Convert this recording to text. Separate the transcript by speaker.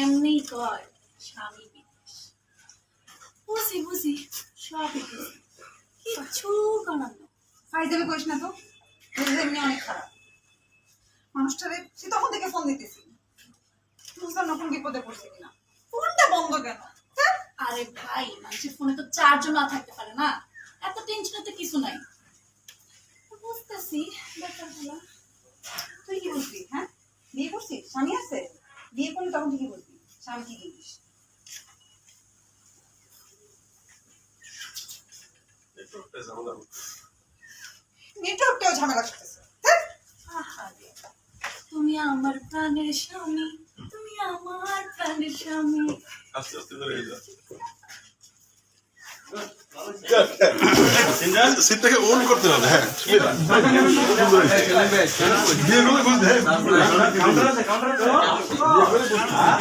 Speaker 1: এমনি কয় স্বামী বিদেশ। বুঝি বুঝি সবই বুঝি। কিচ্ছু করার
Speaker 2: করিস না তো এমনি অনেক খারাপ। মানুষটারে সে তখন থেকে ফোন দিতেছি বুঝলাম না কোন বিপদে পড়ছে কিনা। ফোনটা বন্ধ কেন?
Speaker 1: আরে ভাই মানুষের ফোনে তো চার্জও না থাকতে পারে না। এত টেনশনে তো কিছু নাই। বুঝতেছি ব্যাপারগুলো।
Speaker 2: বিয়ে করলে তখন ঠিকই বুঝবি স্বামী কি জিনিস নেটওয়ার্কটাও ঝামেলা করতেছে।
Speaker 1: তুমি আমার প্রাণের স্বামী তুমি আমার প্রাণের স্বামী।
Speaker 3: আস্তে আস্তে করে যা। সিটটাকে অন করতে হবে হ্যাঁ। বিয়ে
Speaker 4: ¿Ah?